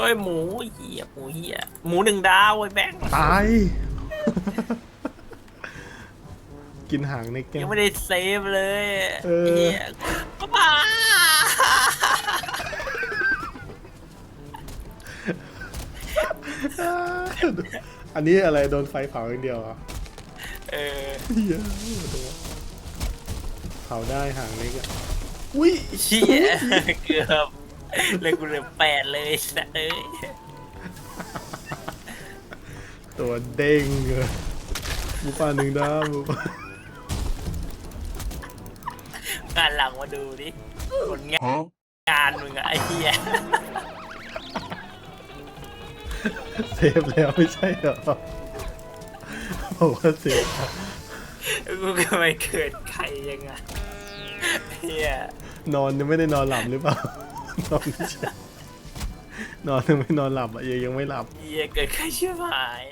ฮ้ยหมูเหี้ยหมูเหี้ยหมูหนึ่งดาวไอ้แบงค์ตาย กินหางในแก้ยัว งไม่ได้เซฟเลยเออ เหี้ยบ้าอันนี้อะไรโดนไฟเผาอย่างเดียวเหรอะเออเหี้ยเผาได้หางเล็กอะอุ้ยเชี่ยเกือบ เลยกูเหลือแปดเลยนะเอ้ยตัวเด้งเลยหมูป่าหนึ่งดาวหมูป่าการหลังมาดูดิผลงานงานมึงอะไอ้เหี้ยเซฟแล้วไม่ใช่เหรอบอกว่าเซฟกูก็ไม่เกิดใครยังไงเหี้ยนอนยังไม่ได้นอนหลับหรือเปล่า นอนไม่ใช่นอนยังไม่นอนหลับอะยังยังไม่หลับ เหี้ยเกิดใครเชื่อหาย